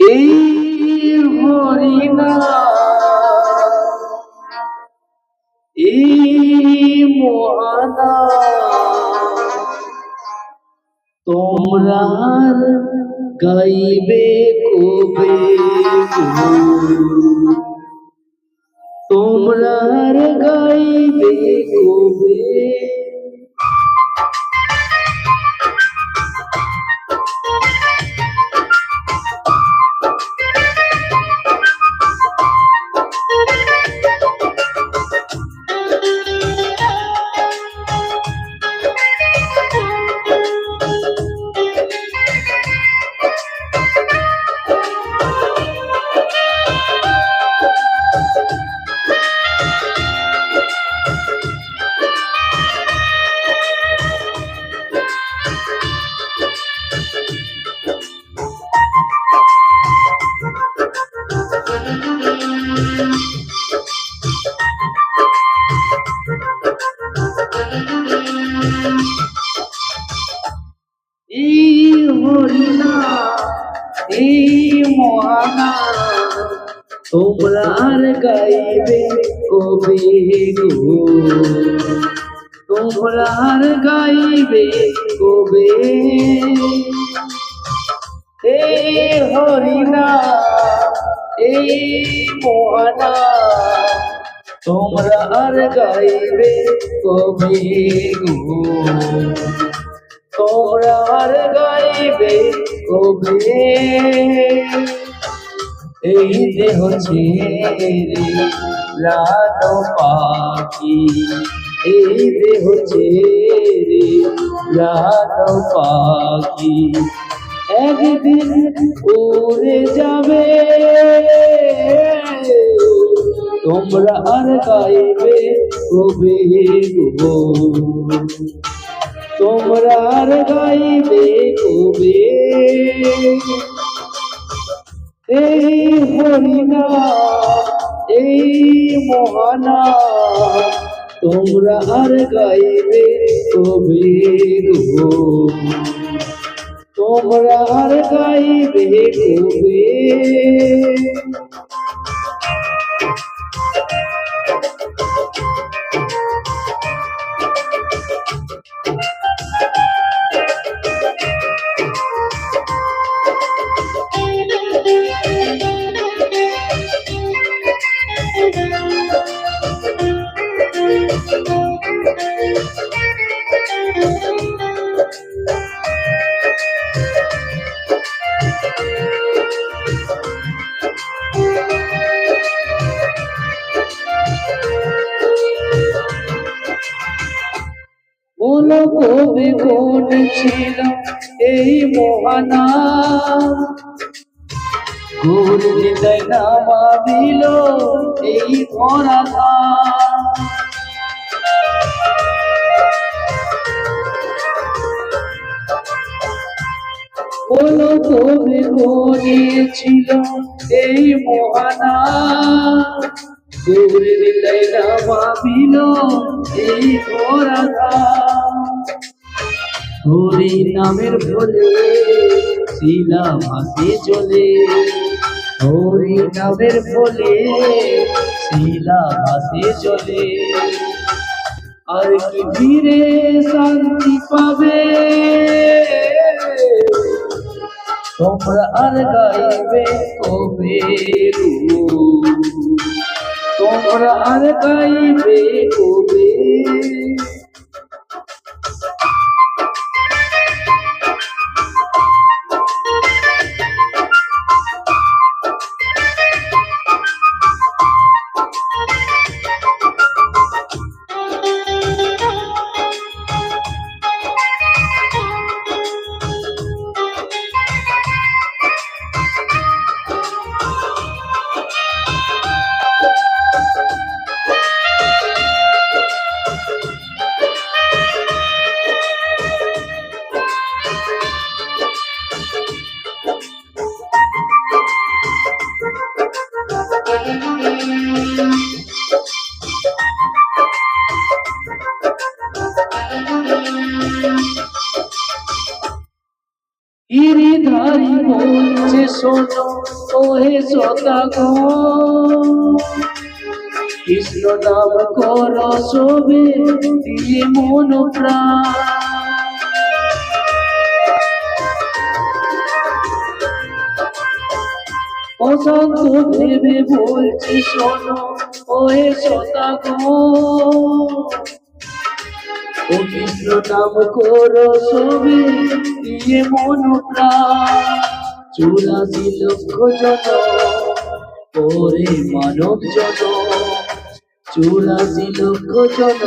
এই হরিনা এই মহানা তোমরা গাইবে কবে? তোমরা গাইবে কবে এই মহানা তোমরা গাইবে কবে গো? তোমরা গাইবে কবে? এই হরিনা এই মহানা, তোমরা গাইবে কবে গো? তোমরা আর গাইবে কবে এই দেহ ছেড়ে রাত পাখি। এই দেহ ছেড়ে রাত পাখি। একদিন উড়ে যাবে। তোমরা আর গাইবে কবে গো তোমরা আর গাইবে কবে? এই হরিনা এই মহানা, তোমরা আর গাইবে কবে গো? তোমরা আর গাইবে কবে? বলো কবি কোন ছিল এই মহানা, গুর হৃদয় নামা দিল এই ধরা বলো কবি কোন ছিল এই মহানা, গুর হৃদয় নামা দিল এই ধরা হরি নামের বলে শিলা ভাসে চলে। হরি নামের বলে শিলা ভাসে চলে। আর কি ধীরে শান্তি পাবে। তোমরা আর গাইবে কবে? তোমরা আর গাইবে শোনো, ওহে সদাগো কৃষ্ণ নাম কর সবে দিয়ে মন প্রাণ। অশান্ত ভেবে বলছি, শোনো, ওহে সদাগো ও কৃষ্ণ নাম করো সবে দিয়ে মন প্রাণ। চুরাশি লক্ষ জন ওরে মানব জন চুরাশি লক্ষ জন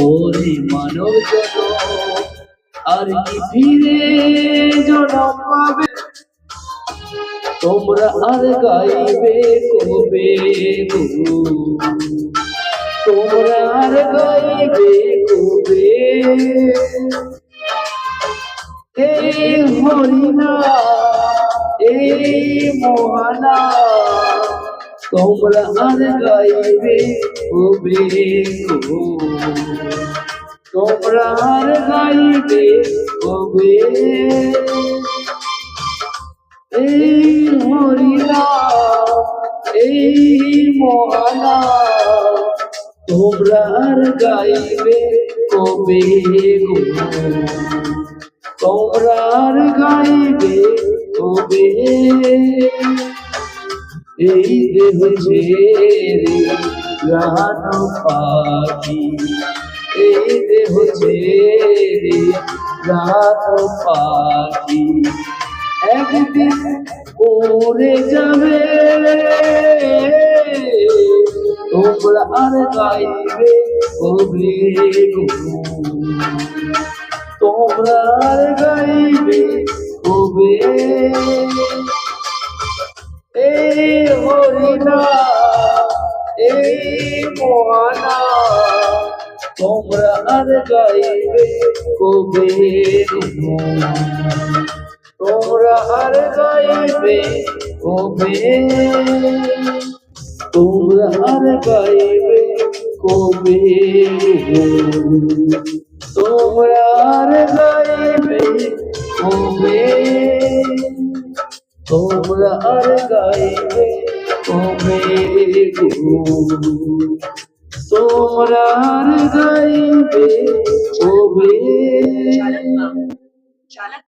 ওরে মানব জন আর কি ফিরে জনম পাবে? তোমরা আর গাইবে কবে তোমরা আর গাইবে কবে? এই হরিনা এই মোহনা তোমরা আর গাইবে কবে তোমরা আর গাইবে কবে। এই হরিনা এই মহানা তোমরা আর গাইবে কবে গো। আর গাইবে কবে এই দেহ ছেড়ে গান পাখি, এই দেহ ছেড়ে গান পাখি, একদিন উড়ে যাবে তোমরা আর গাইবে কবে তোমরা গাইবে কবে? এই হরিনা এই মহানা, তোমরা আর গাইবে কবে? তোমরা আর গাইবে কবে? তোমরা আর গাইবে কবে? তোমরা আর গাইবে কবে তোমরা আর গাইবে কবে তোমরা আর গাইবে কবে